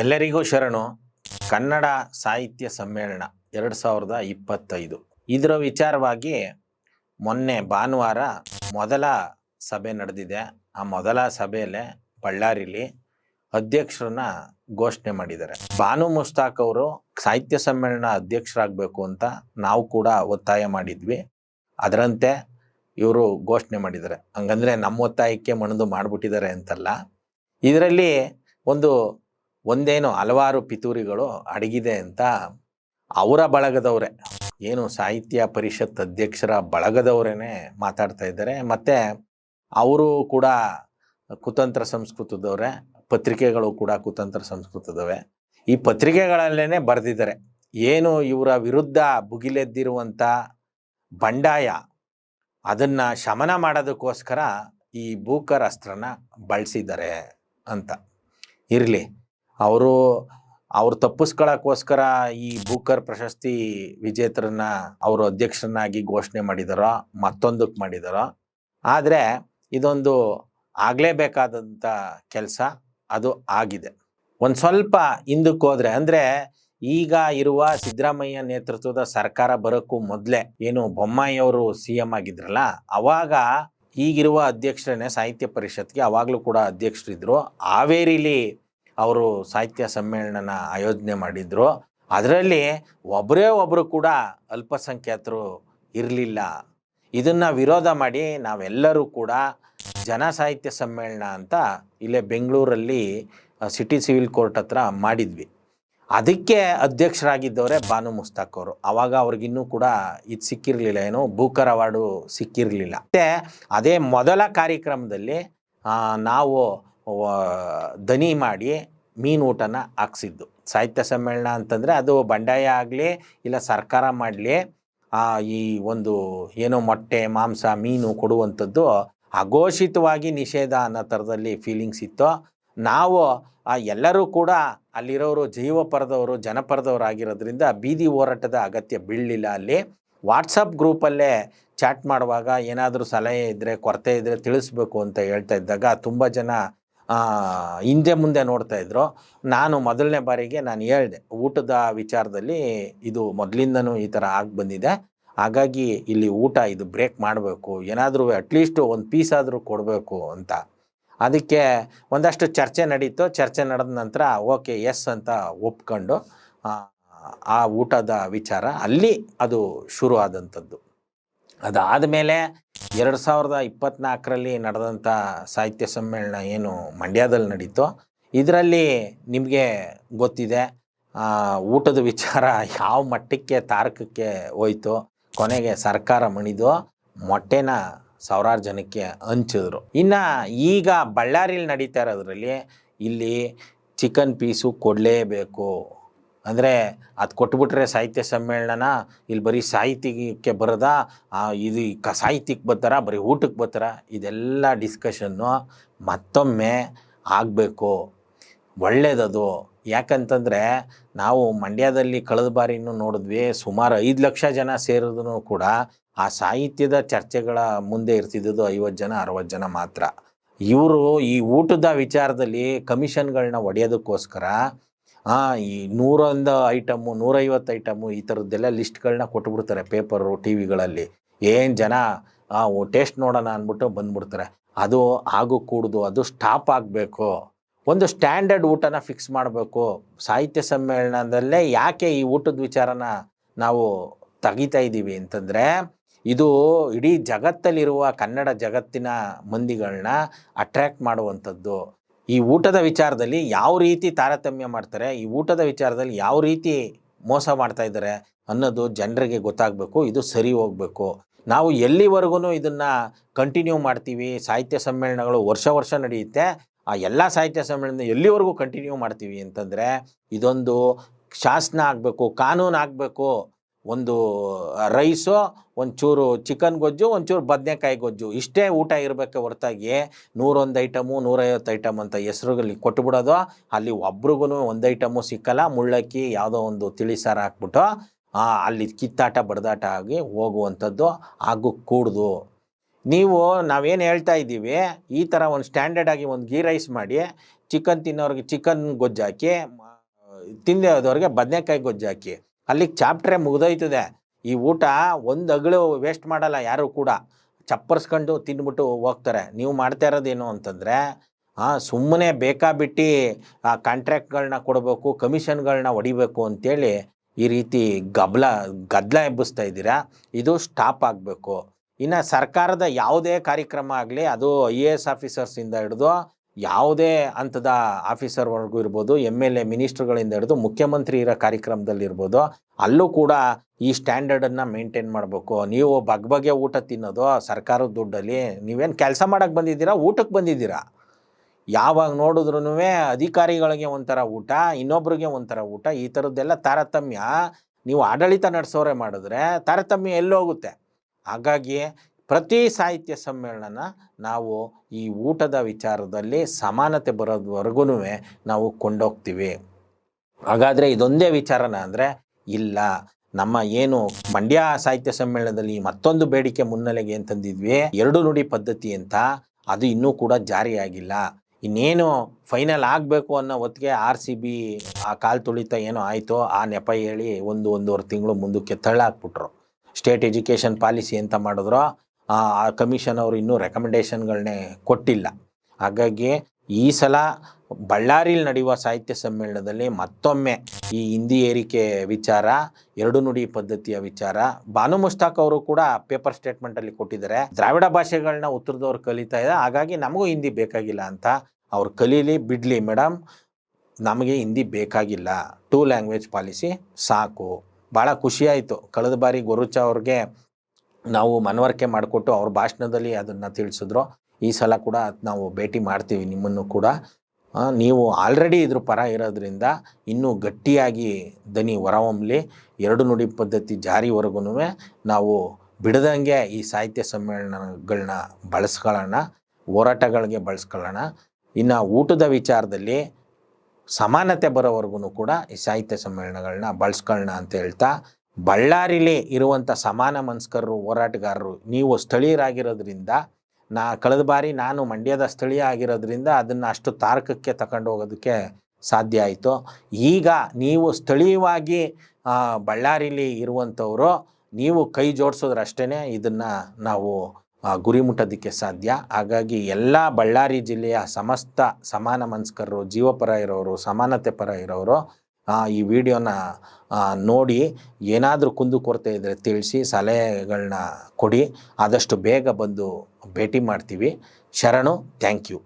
ಎಲ್ಲರಿಗೂ ಶರಣು. ಕನ್ನಡ ಸಾಹಿತ್ಯ ಸಮ್ಮೇಳನ ಎರಡು ಸಾವಿರದ ಇಪ್ಪತ್ತೈದು. ಇದರ ವಿಚಾರವಾಗಿ ಮೊನ್ನೆ ಭಾನುವಾರ ಮೊದಲ ಸಭೆ ನಡೆದಿದೆ. ಆ ಮೊದಲ ಸಭೆಯಲ್ಲೇ ಬಳ್ಳಾರಿಲಿ ಅಧ್ಯಕ್ಷರನ್ನ ಘೋಷಣೆ ಮಾಡಿದ್ದಾರೆ. ಭಾನು ಮುಸ್ತಾಕ್ ಅವರು ಸಾಹಿತ್ಯ ಸಮ್ಮೇಳನ ಅಧ್ಯಕ್ಷರಾಗಬೇಕು ಅಂತ ನಾವು ಕೂಡ ಒತ್ತಾಯ ಮಾಡಿದ್ವಿ. ಅದರಂತೆ ಇವರು ಘೋಷಣೆ ಮಾಡಿದ್ದಾರೆ. ಹಂಗಂದ್ರೆ ನಮ್ಮ ಒತ್ತಾಯಕ್ಕೆ ಮಣಿದು ಮಾಡಿಬಿಟ್ಟಿದ್ದಾರೆ ಅಂತಲ್ಲ. ಇದರಲ್ಲಿ ಒಂದು ಒಂದೇನು ಹಲವಾರು ಪಿತೂರಿಗಳು ಅಡಗಿದೆ ಅಂತ ಅವರ ಬಳಗದವರೇ, ಏನು ಸಾಹಿತ್ಯ ಪರಿಷತ್ ಅಧ್ಯಕ್ಷರ ಬಳಗದವರೇ ಮಾತಾಡ್ತಾ ಇದ್ದಾರೆ. ಮತ್ತೆ ಅವರು ಕೂಡ ಕುತಂತ್ರ ಸಂಸ್ಕೃತದವರೇ, ಪತ್ರಿಕೆಗಳು ಕೂಡ ಕುತಂತ್ರ ಸಂಸ್ಕೃತದವೇ. ಈ ಪತ್ರಿಕೆಗಳಲ್ಲೇನೆ ಬರೆದಿದ್ದಾರೆ. ಏನು ಇವರ ವಿರುದ್ಧ ಭುಗಿಲೆದ್ದಿರುವಂಥ ಬಂಡಾಯ, ಅದನ್ನ ಶಮನ ಮಾಡೋದಕ್ಕೋಸ್ಕರ ಈ ಭೂಕರ ಅಸ್ತ್ರನ ಬಳಸಿದ್ದಾರೆ ಅಂತ. ಇರಲಿ. ಅವರು, ಅವ್ರು ತಪ್ಪಿಸ್ಕೊಳ್ಳೋಕ್ಕೋಸ್ಕರ ಈ ಬೂಕರ್ ಪ್ರಶಸ್ತಿ ವಿಜೇತರನ್ನ ಅವರು ಅಧ್ಯಕ್ಷರನ್ನಾಗಿ ಘೋಷಣೆ ಮಾಡಿದಾರೋ ಮತ್ತೊಂದಕ್ಕೆ ಮಾಡಿದಾರೋ, ಆದರೆ ಇದೊಂದು ಆಗಲೇಬೇಕಾದಂಥ ಕೆಲಸ ಅದು ಆಗಿದೆ. ಒಂದು ಸ್ವಲ್ಪ ಹಿಂದಕ್ಕೆ ಹೋದ್ರೆ, ಅಂದರೆ ಈಗ ಇರುವ ಸಿದ್ದರಾಮಯ್ಯ ನೇತೃತ್ವದ ಸರ್ಕಾರ ಬರೋಕ್ಕೂ ಮೊದಲೇ ಏನು ಬೊಮ್ಮಾಯಿ ಅವರು ಸಿ ಎಂ ಆಗಿದ್ರಲ್ಲ, ಅವಾಗ ಈಗಿರುವ ಅಧ್ಯಕ್ಷರನ್ನೇ ಸಾಹಿತ್ಯ ಪರಿಷತ್ಗೆ, ಅವಾಗಲೂ ಕೂಡ ಅಧ್ಯಕ್ಷರಿದ್ರು. ಹಾವೇರಿಲಿ ಅವರು ಸಾಹಿತ್ಯ ಸಮ್ಮೇಳನ ಆಯೋಜನೆ ಮಾಡಿದ್ರು. ಅದರಲ್ಲಿ ಒಬ್ಬರೇ ಒಬ್ಬರು ಕೂಡ ಅಲ್ಪಸಂಖ್ಯಾತರು ಇರಲಿಲ್ಲ. ಇದನ್ನು ವಿರೋಧ ಮಾಡಿ ನಾವೆಲ್ಲರೂ ಕೂಡ ಜನ ಸಾಹಿತ್ಯ ಸಮ್ಮೇಳನ ಅಂತ ಇಲ್ಲೇ ಬೆಂಗಳೂರಲ್ಲಿ ಸಿಟಿ ಸಿವಿಲ್ ಕೋರ್ಟ್ ಹತ್ರ ಮಾಡಿದ್ವಿ. ಅದಕ್ಕೆ ಅಧ್ಯಕ್ಷರಾಗಿದ್ದವರೇ ಬಾನು ಮುಸ್ತಾಕ್ ಅವರು. ಅವಾಗ ಅವ್ರಿಗಿನ್ನೂ ಕೂಡ ಇದು ಸಿಕ್ಕಿರಲಿಲ್ಲ, ಏನು ಬೂಕರ್ ಅವಾರ್ಡು ಸಿಕ್ಕಿರಲಿಲ್ಲ. ಮತ್ತು ಅದೇ ಮೊದಲ ಕಾರ್ಯಕ್ರಮದಲ್ಲಿ ನಾವು ದನಿ ಮಾಡಿ ಮೀನು ಊಟನ ಹಾಕ್ಸಿದ್ದು. ಸಾಹಿತ್ಯ ಸಮ್ಮೇಳನ ಅಂತಂದರೆ ಅದು ಬಂಡಾಯ ಆಗಲಿ ಇಲ್ಲ ಸರ್ಕಾರ ಮಾಡಲಿ ಈ ಒಂದು ಏನೋ ಮೊಟ್ಟೆ, ಮಾಂಸ, ಮೀನು ಕೊಡುವಂಥದ್ದು ಅಘೋಷಿತವಾಗಿ ನಿಷೇಧ ಅನ್ನೋ ಥರದಲ್ಲಿ ಫೀಲಿಂಗ್ಸ್ ಇತ್ತು. ನಾವು ಆ ಎಲ್ಲರೂ ಕೂಡ ಅಲ್ಲಿರೋರು ಜೀವಪರದವರು, ಜನಪರದವರು ಆಗಿರೋದ್ರಿಂದ ಬೀದಿ ಹೋರಾಟದ ಅಗತ್ಯ ಬೀಳಲಿಲ್ಲ ಅಲ್ಲಿ. ವಾಟ್ಸಪ್ ಗ್ರೂಪಲ್ಲೇ ಚಾಟ್ ಮಾಡುವಾಗ ಏನಾದರೂ ಸಲಹೆ ಇದ್ದರೆ ಕೊರತೆ ಇದ್ದರೆ ತಿಳಿಸ್ಬೇಕು ಅಂತ ಹೇಳ್ತಾ ಇದ್ದಾಗ ತುಂಬ ಜನ ಹಿಂದೆ ಮುಂದೆ ನೋಡ್ತಾ ಇದ್ರು. ನಾನು ಮೊದಲನೇ ಬಾರಿಗೆ ನಾನು ಹೇಳಿದೆ ಊಟದ ವಿಚಾರದಲ್ಲಿ ಇದು ಮೊದಲಿಂದನೂ ಈ ಥರ ಆಗಿ ಬಂದಿದೆ. ಹಾಗಾಗಿ ಇಲ್ಲಿ ಊಟ ಇದು ಬ್ರೇಕ್ ಮಾಡಬೇಕು ಏನಾದರೂ ಅಟ್ಲೀಸ್ಟ್ ಒಂದು ಪೀಸ್ ಆದರೂ ಕೊಡಬೇಕು ಅಂತ. ಅದಕ್ಕೆ ಒಂದಷ್ಟು ಚರ್ಚೆ ನಡೀತು. ಚರ್ಚೆ ನಡೆದ ನಂತರ ಓಕೆ ಎಸ್ ಅಂತ ಒಪ್ಕೊಂಡು ಆ, ಊಟದ ವಿಚಾರ ಅಲ್ಲಿ ಅದು ಶುರು ಆದಂಥದ್ದು ಅದಾದ ಮೇಲೆ ಎರಡು ಸಾವಿರದ ಇಪ್ಪತ್ತ್ನಾಲ್ಕರಲ್ಲಿ ನಡೆದಂಥ ಸಾಹಿತ್ಯ ಸಮ್ಮೇಳನ ಏನು ಮಂಡ್ಯದಲ್ಲಿ ನಡೀತು, ಇದರಲ್ಲಿ ನಿಮಗೆ ಗೊತ್ತಿದೆ ಊಟದ ವಿಚಾರ ಯಾವ ಮಟ್ಟಕ್ಕೆ, ತಾರಕಕ್ಕೆ ಹೋಯಿತು, ಕೊನೆಗೆ ಸರ್ಕಾರ ಮಣಿದು ಮೊಟ್ಟೆನ ಸಾವಿರಾರು ಜನಕ್ಕೆ ಹಂಚಿದ್ರು. ಇನ್ನು ಈಗ ಬಳ್ಳಾರಿಲಿ ನಡೀತಾ ಇರೋದ್ರಲ್ಲಿ ಇಲ್ಲಿ ಚಿಕನ್ ಪೀಸು ಕೊಡಲೇಬೇಕು ಅಂದರೆ ಅದು ಕೊಟ್ಬಿಟ್ರೆ ಸಾಹಿತ್ಯ ಸಮ್ಮೇಳನ ಇಲ್ಲಿ ಬರೀ ಸಾಹಿತ್ಯಕ್ಕೆ ಬರದಾ? ಇದು ಕ ಸಾಹಿತ್ಯಕ್ಕೆ ಬರ್ತಾರ? ಬರೀ ಊಟಕ್ಕೆ ಬರ್ತಾರ? ಇದೆಲ್ಲ ಡಿಸ್ಕಷನ್ನು ಮತ್ತೊಮ್ಮೆ ಆಗಬೇಕು. ಒಳ್ಳೆಯದದು ಯಾಕಂತಂದರೆ ನಾವು ಮಂಡ್ಯದಲ್ಲಿ ಕಳೆದ ಬಾರಿನೂ ನೋಡಿದ್ವಿ, ಸುಮಾರು ಐದು ಲಕ್ಷ ಜನ ಸೇರಿದ್ರು ಕೂಡ ಆ ಸಾಹಿತ್ಯದ ಚರ್ಚೆಗಳ ಮುಂದೆ ಇರ್ತಿದ್ದಿದ್ದು ಐವತ್ತು ಜನ, ಅರವತ್ತು ಜನ ಮಾತ್ರ. ಇವರು ಈ ಊಟದ ವಿಚಾರದಲ್ಲಿ ಕಮಿಷನ್ಗಳನ್ನ ಒಡೆಯೋದಕ್ಕೋಸ್ಕರ ಆ, ಈ ನೂರೊಂದು ಐಟಮು ನೂರೈವತ್ತು ಐಟಮು ಈ ಥರದ್ದೆಲ್ಲ ಲಿಸ್ಟ್ಗಳನ್ನ ಕೊಟ್ಬಿಡ್ತಾರೆ ಪೇಪರು ಟಿ ವಿಗಳಲ್ಲಿ. ಏನು ಜನ ಟೇಸ್ಟ್ ನೋಡೋಣ ಅಂದ್ಬಿಟ್ಟು ಬಂದ್ಬಿಡ್ತಾರೆ. ಅದು ಆಗು ಕೂಡ್ದು ಅದು ಸ್ಟಾಪ್ ಆಗಬೇಕು. ಒಂದು ಸ್ಟ್ಯಾಂಡರ್ಡ್ ಊಟನ ಫಿಕ್ಸ್ ಮಾಡಬೇಕು. ಸಾಹಿತ್ಯ ಸಮ್ಮೇಳನದಲ್ಲೇ ಯಾಕೆ ಈ ಊಟದ ವಿಚಾರನ ನಾವು ತೆಗಿತಾ ಇದ್ದೀವಿ ಅಂತಂದರೆ ಇದು ಇಡೀ ಜಗತ್ತಲ್ಲಿರುವ ಕನ್ನಡ ಜಗತ್ತಿನ ಮಂದಿಗಳನ್ನ ಅಟ್ರ್ಯಾಕ್ಟ್ ಮಾಡುವಂಥದ್ದು. ಈ ಊಟದ ವಿಚಾರದಲ್ಲಿ ಯಾವ ರೀತಿ ತಾರತಮ್ಯ ಮಾಡ್ತಾರೆ, ಈ ಊಟದ ವಿಚಾರದಲ್ಲಿ ಯಾವ ರೀತಿ ಮೋಸ ಮಾಡ್ತಾ ಇದ್ದಾರೆ ಅನ್ನೋದು ಜನರಿಗೆ ಗೊತ್ತಾಗಬೇಕು, ಇದು ಸರಿ ಹೋಗಬೇಕು. ನಾವು ಎಲ್ಲಿವರೆಗೂ ಇದನ್ನು ಕಂಟಿನ್ಯೂ ಮಾಡ್ತೀವಿ, ಸಾಹಿತ್ಯ ಸಮ್ಮೇಳನಗಳು ವರ್ಷ ವರ್ಷ ನಡೆಯುತ್ತೆ, ಆ ಎಲ್ಲ ಸಾಹಿತ್ಯ ಸಮ್ಮೇಳನ ಎಲ್ಲಿವರೆಗೂ ಕಂಟಿನ್ಯೂ ಮಾಡ್ತೀವಿ ಅಂತಂದರೆ, ಇದೊಂದು ಶಾಸನ ಆಗಬೇಕು, ಕಾನೂನು ಆಗಬೇಕು ಒಂದು ರೈಸು ಒಂಚೂರು ಚಿಕನ್ ಗೊಜ್ಜು, ಒಂಚೂರು ಬದನೆಕಾಯಿ ಗೊಜ್ಜು. ಇಷ್ಟೇ ಊಟ ಇರಬೇಕೆ ಹೊರತಾಗಿ. ನೂರೊಂದು ಐಟಮು ನೂರೈವತ್ತು ಐಟಮ್ ಅಂತ ಹೆಸರುಗಳಿಗೆ ಕೊಟ್ಟುಬಿಡೋದು ಅಲ್ಲಿ ಒಬ್ರಿಗೂ ಒಂದು ಐಟಮು ಸಿಕ್ಕಲ್ಲ. ಮುಳ್ಳಕ್ಕಿ ಯಾವುದೋ ಒಂದು ತಿಳಿ ಸಾರು ಹಾಕ್ಬಿಟ್ಟು ಅಲ್ಲಿ ಕಿತ್ತಾಟ, ಬಡದಾಟ ಆಗಿ ಹೋಗುವಂಥದ್ದು ಹಾಗೂ ಕೂಡ್ದು. ನೀವು, ನಾವೇನು ಹೇಳ್ತಾ ಇದ್ದೀವಿ, ಈ ಥರ ಒಂದು ಸ್ಟ್ಯಾಂಡರ್ಡ್ ಆಗಿ ಒಂದು ಗೀ ರೈಸ್ ಮಾಡಿ ಚಿಕನ್ ತಿನ್ನೋರಿಗೆ ಚಿಕನ್ ಗೊಜ್ಜಾಕಿ ಮ- ತಿಂದೆ ಹೋದವ್ರಿಗೆ ಬದನೆಕಾಯಿ ಗೊಜ್ಜು ಹಾಕಿ. ಅಲ್ಲಿಗೆ ಚಾಪ್ಟ್ರೆ ಮುಗ್ದೋಯ್ತದೆ. ಈ ಊಟ ಒಂದು ಅಗಳು ವೇಸ್ಟ್ ಮಾಡಲ್ಲ, ಯಾರು ಕೂಡ. ಚಪ್ಪರ್ಸ್ಕೊಂಡು ತಿಂದ್ಬಿಟ್ಟು ಹೋಗ್ತಾರೆ. ನೀವು ಮಾಡ್ತಾ ಇರೋದೇನು ಅಂತಂದರೆ ಸುಮ್ಮನೆ ಬೇಕಾಬಿಟ್ಟು ಆ ಕಾಂಟ್ರ್ಯಾಕ್ಟ್ಗಳನ್ನ ಕೊಡಬೇಕು ಕಮಿಷನ್ಗಳನ್ನ ಹೊಡಿಬೇಕು ಅಂತೇಳಿ ಈ ರೀತಿ ಗಬ್ಲ ಗದ್ದಲ ಎಬ್ಬಿಸ್ತಾ ಇದ್ದೀರಾ? ಇದು ಸ್ಟಾಪ್ ಆಗಬೇಕು. ಇನ್ನು ಸರ್ಕಾರದ ಯಾವುದೇ ಕಾರ್ಯಕ್ರಮ ಆಗಲಿ, ಅದು ಐ ಎ ಎಸ್ ಆಫೀಸರ್ಸಿಂದ ಹಿಡಿದು ಯಾವುದೇ ಹಂತದ ಆಫೀಸರ್ವರೆಗೂ ಇರ್ಬೋದು, ಎಂ ಎಲ್ ಎ ಮಿನಿಸ್ಟ್ರುಗಳಿಂದ ಹಿಡಿದು ಮುಖ್ಯಮಂತ್ರಿ ಇರೋ ಕಾರ್ಯಕ್ರಮದಲ್ಲಿರ್ಬೋದು ಅಲ್ಲೂ ಕೂಡ ಈ ಸ್ಟ್ಯಾಂಡರ್ಡನ್ನು ಮೇಂಟೈನ್ ಮಾಡಬೇಕು. ನೀವು ಬಗ್ ಬಗೆ ಊಟ ತಿನ್ನೋದು, ಸರ್ಕಾರದ ದುಡ್ಡಲ್ಲಿ ನೀವೇನು ಕೆಲಸ ಮಾಡೋಕ್ಕೆ ಬಂದಿದ್ದೀರಾ ಊಟಕ್ಕೆ ಬಂದಿದ್ದೀರಾ? ಯಾವಾಗ ನೋಡಿದ್ರೂ ಅಧಿಕಾರಿಗಳಿಗೆ ಒಂಥರ ಊಟ, ಇನ್ನೊಬ್ರಿಗೆ ಒಂಥರ ಊಟ, ಈ ಥರದ್ದೆಲ್ಲ ತಾರತಮ್ಯ. ನೀವು ಆಡಳಿತ ನಡೆಸೋರೆ ಮಾಡಿದ್ರೆ ತಾರತಮ್ಯ ಎಲ್ಲೋಗುತ್ತೆ. ಹಾಗಾಗಿ ಪ್ರತಿ ಸಾಹಿತ್ಯ ಸಮ್ಮೇಳನ ನಾವು ಈ ಊಟದ ವಿಚಾರದಲ್ಲಿ ಸಮಾನತೆ ಬರೋದ್ವರೆಗೂ ನಾವು ಕೊಂಡೋಗ್ತೀವಿ. ಹಾಗಾದರೆ ಇದೊಂದೇ ವಿಚಾರನ ಅಂದರೆ ಇಲ್ಲ, ನಮ್ಮ ಏನು ಮಂಡ್ಯ ಸಾಹಿತ್ಯ ಸಮ್ಮೇಳನದಲ್ಲಿ ಮತ್ತೊಂದು ಬೇಡಿಕೆ ಮುನ್ನೆಲೆಗೆ ಅಂತಂದಿದ್ವಿ, ಎರಡು ನುಡಿ ಪದ್ಧತಿ ಅಂತ, ಅದು ಇನ್ನೂ ಕೂಡ ಜಾರಿಯಾಗಿಲ್ಲ ಇನ್ನೇನು ಫೈನಲ್ ಆಗಬೇಕು ಅನ್ನೋ ಹೊತ್ತಿಗೆ ಆರ್ ಸಿ ಬಿ ಆ ಕಾಲು ತುಳಿತ ಏನೋ ಆಯಿತು ಆ ನೆಪ ಹೇಳಿ ಒಂದು ಒಂದೂವರೆ ತಿಂಗಳು ಮುಂದಕ್ಕೆ ತಳ್ಳಾಕ್ಬಿಟ್ರು. ಸ್ಟೇಟ್ ಎಜುಕೇಷನ್ ಪಾಲಿಸಿ ಅಂತ ಮಾಡಿದ್ರು. ಆ ಕಮಿಷನ್ ಅವರು ಇನ್ನೂ ರೆಕಮೆಂಡೇಷನ್ಗಳನ್ನೇ ಕೊಟ್ಟಿಲ್ಲ. ಹಾಗಾಗಿ ಈ ಸಲ ಬಳ್ಳಾರಿಲಿ ನಡೆಯುವ ಸಾಹಿತ್ಯ ಸಮ್ಮೇಳನದಲ್ಲಿ ಮತ್ತೊಮ್ಮೆ ಈ ಹಿಂದಿ ಏರಿಕೆ ವಿಚಾರ, ಎರಡು ನುಡಿ ಪದ್ಧತಿಯ ವಿಚಾರ ಬಾನು ಮುಸ್ತಾಕ್ ಅವರು ಕೂಡ ಪೇಪರ್ ಸ್ಟೇಟ್ಮೆಂಟಲ್ಲಿ ಕೊಟ್ಟಿದ್ದಾರೆ. ದ್ರಾವಿಡ ಭಾಷೆಗಳನ್ನ ಉತ್ತರದವ್ರು ಕಲಿತಾ ಇದೆ. ಹಾಗಾಗಿ ನಮಗೂ ಹಿಂದಿ ಬೇಕಾಗಿಲ್ಲ ಅಂತ ಅವ್ರು ಕಲೀಲಿ, ಬಿಡಲಿ ಮೇಡಮ್ ನಮಗೆ ಹಿಂದಿ ಬೇಕಾಗಿಲ್ಲ. ಟೂ ಲ್ಯಾಂಗ್ವೇಜ್ ಪಾಲಿಸಿ ಸಾಕು. ಭಾಳ ಖುಷಿಯಾಯಿತು ಕಳೆದ ಬಾರಿ ಗೊರುಚ ಅವ್ರಿಗೆ ನಾವು ಮನವರಿಕೆ ಮಾಡಿಕೊಟ್ಟು ಅವ್ರ ಭಾಷಣದಲ್ಲಿ ಅದನ್ನು ತಿಳಿಸಿದ್ರು. ಈ ಸಲ ಕೂಡ ನಾವು ಭೇಟಿ ಮಾಡ್ತೀವಿ ನಿಮ್ಮನ್ನು ಕೂಡ. ನೀವು ಆಲ್ರೆಡಿ ಇದ್ರ ಪರ ಇರೋದ್ರಿಂದ ಇನ್ನೂ ಗಟ್ಟಿಯಾಗಿ ದನಿ ಹೊರಹೊಮ್ಮಲಿ ಎರಡು ನುಡಿ ಪದ್ಧತಿ ಜಾರಿವರೆಗೂ ನಾವು ಬಿಡದಂಗೆ ಈ ಸಾಹಿತ್ಯ ಸಮ್ಮೇಳನಗಳನ್ನ ಬಳಸ್ಕೊಳ್ಳೋಣ. ಹೋರಾಟಗಳಿಗೆ ಬಳಸ್ಕೊಳ್ಳೋಣ. ಇನ್ನು ಊಟದ ವಿಚಾರದಲ್ಲಿ ಸಮಾನತೆ ಬರೋವರೆಗೂ ಕೂಡ ಈ ಸಾಹಿತ್ಯ ಸಮ್ಮೇಳನಗಳನ್ನ ಬಳಸ್ಕೊಳ್ಳೋಣ ಅಂತ ಹೇಳ್ತಾ ಬಳ್ಳಾರಿಲಿ ಇರುವಂಥ ಸಮಾನ ಮನಸ್ಕರರು ಹೋರಾಟಗಾರರು, ನೀವು ಸ್ಥಳೀಯರಾಗಿರೋದ್ರಿಂದ, ನಾ ಕಳೆದ ಬಾರಿ ನಾನು ಮಂಡ್ಯದ ಸ್ಥಳೀಯ ಆಗಿರೋದ್ರಿಂದ ಅದನ್ನು ಅಷ್ಟು ತಾರಕಕ್ಕೆ ತಗೊಂಡು ಹೋಗೋದಕ್ಕೆ ಸಾಧ್ಯ ಆಯಿತು. ಈಗ ನೀವು ಸ್ಥಳೀಯವಾಗಿ ಬಳ್ಳಾರಿಲಿ ಇರುವಂಥವರು ನೀವು ಕೈ ಜೋಡಿಸೋದ್ರಷ್ಟೇ ಇದನ್ನು ನಾವು ಗುರಿ ಮುಟ್ಟೋದಕ್ಕೆ ಸಾಧ್ಯ. ಹಾಗಾಗಿ ಎಲ್ಲ ಬಳ್ಳಾರಿ ಜಿಲ್ಲೆಯ ಸಮಸ್ತ ಸಮಾನ ಮನಸ್ಕರರು ಜೀವಪರ ಇರೋರು, ಸಮಾನತೆ ಪರ ಇರೋರು ಈ ವಿಡಿಯೋನ ನೋಡಿ ಏನಾದರೂ ಕುಂದು ಕೊರತೆ ಇದ್ದರೆ ತಿಳಿಸಿ ಸಲಹೆಗಳನ್ನ ಕೊಡಿ. ಆದಷ್ಟು ಬೇಗ ಬಂದು ಭೇಟಿ ಮಾಡ್ತೀವಿ. ಶರಣು ಥ್ಯಾಂಕ್ ಯು